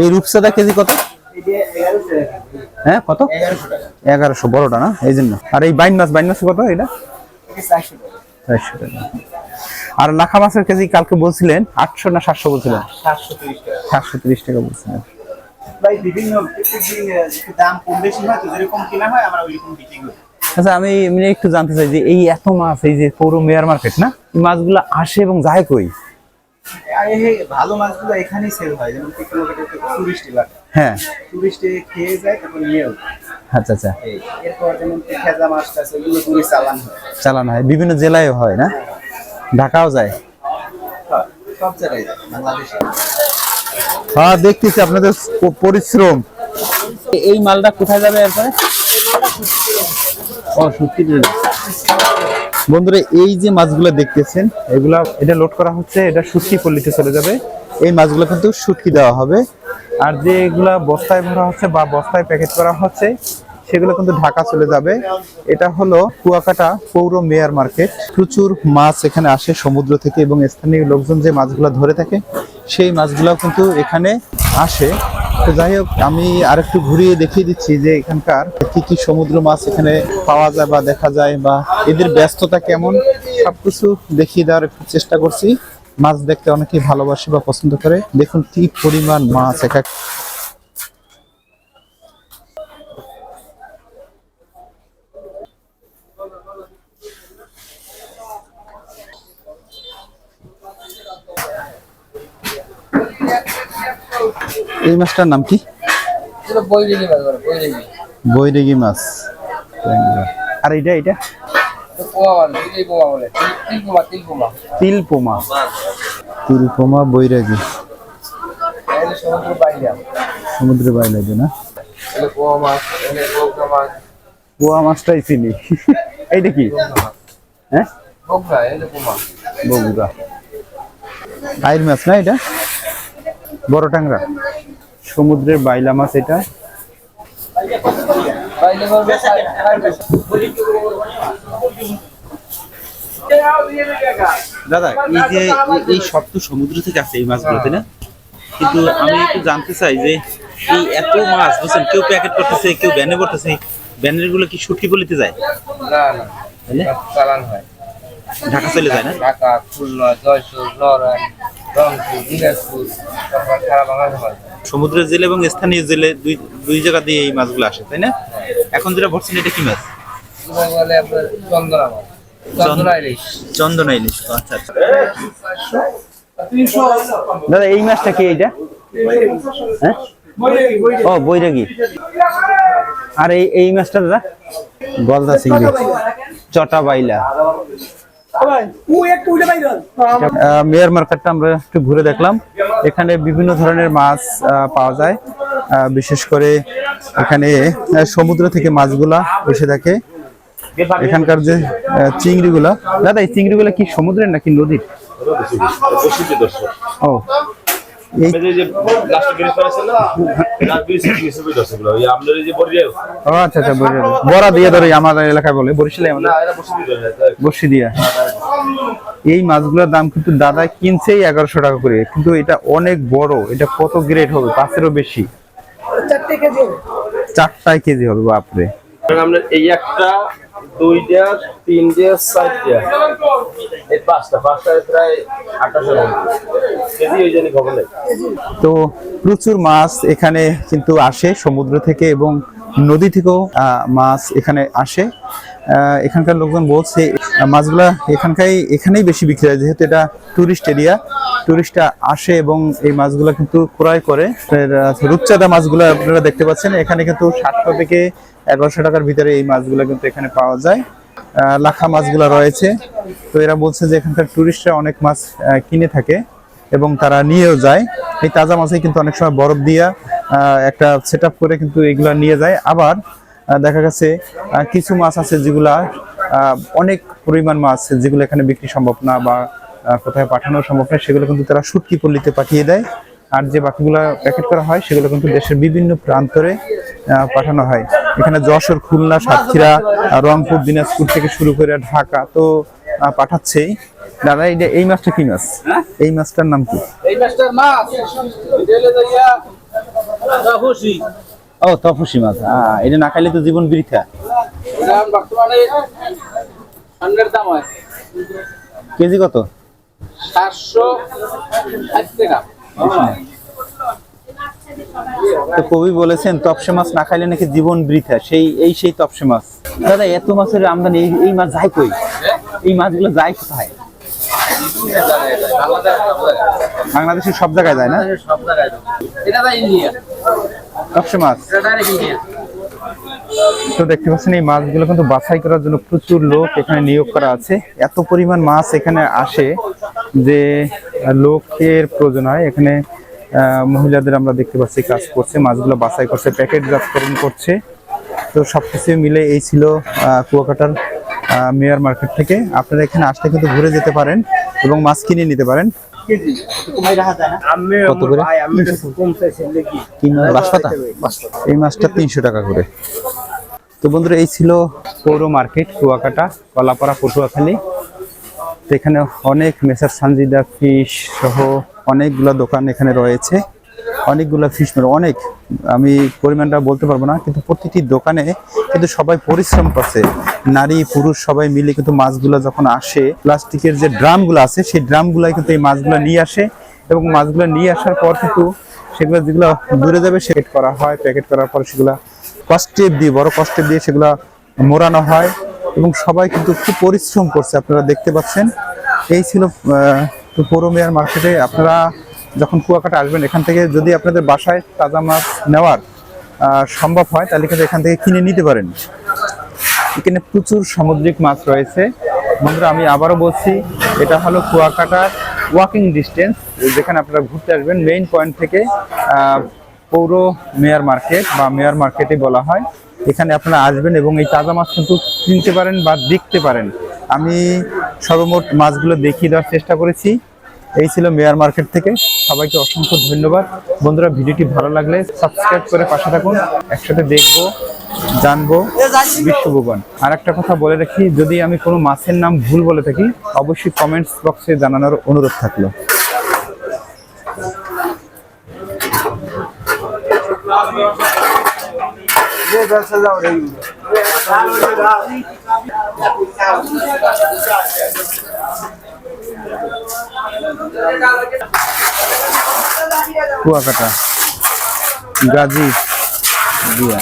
এই রূপসাদা কেজি কত? হ্যাঁ কত? এগারোশো বড়টা না? এই জন্য। আর এই বাইন মাছ বাইন মাছ কত এটা? চারশো টাকা। আর লাখা মাছের কেজি কালকে বলছিলেন আটশো না সাতশো বলছিলেন? সাতশো তিরিশ টাকা বলছিলেন। আচ্ছা আমি এমনি একটু জানতে চাই যে এই এত মাছ এই যে পৌর মেয়ার মার্কেট না এই মাছগুলো আসে এবং যায় কই? ভালো মাছগুলো এখানেই সেল হয়। যেমন টুরিস্ট এলাকা হ্যাঁ। টুরিস্টে খেয়ে যায় তারপর নিয়েও যায়। আচ্ছা আচ্ছা। এরপর যেমন খেজা মাছটা আছে ওগুলো দূরে চালান হয়। চালানো হয়। বিভিন্ন জেলায় হয় না? ঢাকাও যায়? সব- সব জায়গায় বাংলাদেশে। হ্যাঁ দেখতেছি আপনাদের পরিশ্রম। এই মালটা কোথায় যাবে এরপরে? ও সত্যি বন্ধুরা, এই যে মাছগুলো দেখতেছেন, এগুলা এটা লোড করা হচ্ছে, এটা শুটকি পল্লিতে চলে যাবে। এই মাছগুলো কিন্তু শুটকি দেওয়া হবে। আর যে এগুলা বস্তায় ভরা হচ্ছে বা বস্তায় প্যাকেট করা হচ্ছে, সেগুলো কিন্তু ঢাকা চলে যাবে। এটা হলো কুয়াকাটা পৌর মেয়ার মার্কেট। প্রচুর মাছ এখানে আসে সমুদ্র থেকে এবং স্থানীয় লোকজন যে মাছগুলো ধরে থাকে, সেই মাছগুলো কিন্তু এখানে আসে। তো যাই হোক, আমি আরেকটু ঘুরিয়ে দেখিয়ে দিচ্ছি যে এখানকার কি কি সমুদ্র মাছ এখানে পাওয়া যায় বা দেখা যায় বা এদের ব্যস্ততা কেমন, সবকিছু দেখিয়ে দেওয়ার একটু চেষ্টা করছি। মাছ দেখতে অনেকেই ভালোবাসে বা পছন্দ করে। দেখুন কি পরিমাণ মাছ, এক এক এই মাছটার নাম কি? বৈরেগি মাছ আর এটা এটা? তিল পোমা তিল পোমা। বৈরাগী। বাইরে না। পোয়া মাছটাই চিনি। এইটা কি? হ্যাঁ? বগুড়া আইর মাছ না এটা? বড় টাংরা সমুদ্রের বাইলা মাছ এটা। দাদা এই যে এই- এই সব তো সমুদ্র থেকে আসে এই মাছগুলোতে না? কিন্তু আমি একটু জানতে চাই যে এই এত মাছ বুঝছেন কেউ প্যাকেট করতেছে কেউ ব্যানে করতেছে ব্যানেরগুলো কি শুটকি বলিতে যায়? না না চালান হয়। ঢাকা চলে যায় না? ঢাকা খুলনা জয়পুর সমুদ্রের জেলে এবং স্থানীয় জেলে দুই দুই জায়গা দিয়ে এই মাছগুলো আসে তাই না? এখন যেটা ভরছেন এটা কি মাছ? চন্দনা ইলিশ। আচ্ছা আচ্ছা। দাদা এই মাছটা কি এইটা? হ্যাঁ? ও বৈরাগী। আর এই এই মাছটা দাদা? গলদা চিংড়ি। চটা বাইলা। মেয়র মার্কেটটা আমরা একটু ঘুরে দেখলাম। এখানে বিভিন্ন ধরনের মাছ আহ, পাওয়া যায়। আহ, বিশেষ করে এখানে সমুদ্র থেকে মাছগুলা এসে থাকে এখানকার যে চিংড়িগুলা। দাদা এই চিংড়িগুলা কি সমুদ্রের নাকি নদীর? ও। আচ্ছা আচ্ছা বরিশাল। বড়া দিয়ে ধরে আমাদের এলাকায় বলে বরিশালে আমাদের। বসি দিয়া এই মাছগুলোর দাম কিন্তু দাদা কিনছেই এগারোশো টাকা করে। কিন্তু এটা অনেক বড় এটা কত গ্রেড হবে? পাঁচেরও বেশি। চারটায় কেজি হবে বাপরে। আমরা এই একটা দুইটা তিনটে চারটা। তো প্রচুর মাছ এখানে কিন্তু আসে সমুদ্র থেকে এবং নদী থেকেও মাছ এখানে আসে। এখানকার লোকজন বলছে মাছগুলা এখানকাই, এখানেই বেশি বিক্রি হয়, যেহেতু এটা টুরিস্ট এরিয়া টুরিস্টরা আসে এবং এই মাছগুলো কিন্তু ক্রয় করে। রূপচাঁদা মাছগুলো আপনারা দেখতে পাচ্ছেন, এখানে কিন্তু সাতশো থেকে এগারোশো টাকার ভিতরে এই মাছগুলো কিন্তু এখানে পাওয়া যায়। লাখা মাছগুলো রয়েছে। তো এরা বলছে যে এখানকার টুরিস্টরা অনেক মাছ কিনে থাকে এবং তারা নিয়েও যায়। এই তাজা মাছে কিন্তু অনেক সময় বরফ দিয়া একটা সেট করে কিন্তু এগুলা নিয়ে যায়। আবার দেখা গেছে কিছু মাছ আছে যেগুলা অনেক পরিমাণ মাছ যেগুলো এখানে বিক্রি সম্ভব না বা কোথায় পাঠানো সম্ভব না, সেগুলো কিন্তু তারা শুটকি পল্লীতে পাঠিয়ে দেয়। আর যে বাকিগুলো প্যাকেট করা হয়, সেগুলো কিন্তু দেশের বিভিন্ন প্রান্তরে পাঠানো হয়। এখানে যশোর খুলনা সাতক্ষীরা রংপুর দিনাজপুর থেকে শুরু করে ঢাকা তো পাঠাচ্ছেই। দাদা এই এই মাছটা কি মাছ? এই মাছটার নাম কি? এই মাছটার মাছ। ও তপসি মাছ। হ্যাঁ এটা না খাইলে তো জীবন বৃথা। বর্তমানে দাম হয়। কেজি কত? সাতশো ষাট টাকা। তো কবি বলেছেন, তপসে মাছ না খাইলে নাকি জীবন বৃথা। সেই, এই সেই তপসে মাছ। দাদা, এত মাছের আমদানি, এই- মাছ যায় কই? এই মাছগুলো যায় কোথায়? বাংলাদেশের সব জায়গায় যায় না? তপসে মাছ। তো দেখতে পাচ্ছেন, এই মাছগুলো কিন্তু বাছাই করার জন্য প্রচুর লোক এখানে নিয়োগ করা আছে। এত পরিমাণ মাছ এখানে আসে যে লোকের প্রয়োজন হয়। এখানে মহিলাদের আমরা দেখতে পাচ্ছি কাজ করছে মাছগুলো বাছাই করছে প্যাকেট প্যাকেটজাতকরণ করছে। তো সবকিছু মিলে এই ছিল কুয়াকাটার মেয়র মার্কেট থেকে। আপনারা এখানে আসতে কিন্তু ঘুরে যেতে পারেন এবং মাছ কিনে নিতে পারেন। কত করে? এই মাছটা তিনশো টাকা করে। তো বন্ধুরা এই ছিল পৌর মার্কেট কুয়াকাটা কলাপাড়া পটুয়াখালী। তো এখানে অনেক মেসার সানজিদা ফিশ সহ অনেকগুলো দোকান এখানে রয়েছে। অনেকগুলো ফিশ মেল অনেক, আমি পরিমাণটা বলতে পারব না, কিন্তু প্রতিটি দোকানে কিন্তু সবাই পরিশ্রম করছে। নারী, পুরুষ সবাই মিলে কিন্তু মাছগুলো যখন আসে, প্লাস্টিকের যে ড্রামগুলো আছে, সেই ড্রামগুলাই কিন্তু এই মাছগুলো নিয়ে আসে এবং মাছগুলো নিয়ে আসার পর কিন্তু সেগুলো যেগুলো দূরে যাবে সেট করা হয়, প্যাকেট করার পর সেগুলো কস্টেপ দিয়ে, বড় কস্টেপ দিয়ে সেগুলো মোড়ানো হয়। এবং সবাই কিন্তু খুব পরিশ্রম করছে, আপনারা দেখতে পাচ্ছেন। এই ছিল পৌর মেয়ার মার্কেটে আপনারা যখন কুয়াকাটা আসবেন, এখান থেকে যদি আপনাদের বাসায় তাজা মাছ নেওয়ার সম্ভব হয়, তাহলে কিন্তু এখান থেকে কিনে নিতে পারেন। এখানে প্রচুর সামুদ্রিক মাছ রয়েছে। বন্ধুরা, আমি আবারও বলছি, এটা হলো কুয়াকাটার ওয়াকিং ডিস্টেন্স যেখানে আপনারা ঘুরতে আসবেন মেইন পয়েন্ট থেকে পৌর মেয়ার মার্কেট বা মেয়ার মার্কেটে বলা হয়। এখানে আপনারা আসবেন এবং এই তাজা মাছ কিন্তু কিনতে পারেন বা দেখতে পারেন। আমি সর্বমোট মাছগুলো দেখিয়ে দেওয়ার চেষ্টা করেছি। এই ছিল মেয়ার মার্কেট থেকে। সবাইকে অসংখ্য ধন্যবাদ। বন্ধুরা, ভিডিওটি ভালো লাগলে সাবস্ক্রাইব করে পাশে থাকুন। একসাথে দেখব, জানব, বিশ্বভুবন। আর একটা কথা বলে রাখি, যদি আমি কোনো মাছের নাম ভুল বলে থাকি, অবশ্যই কমেন্টস বক্সে জানানোর অনুরোধ থাকল। কুয়াকাটা গাজী দিয়া।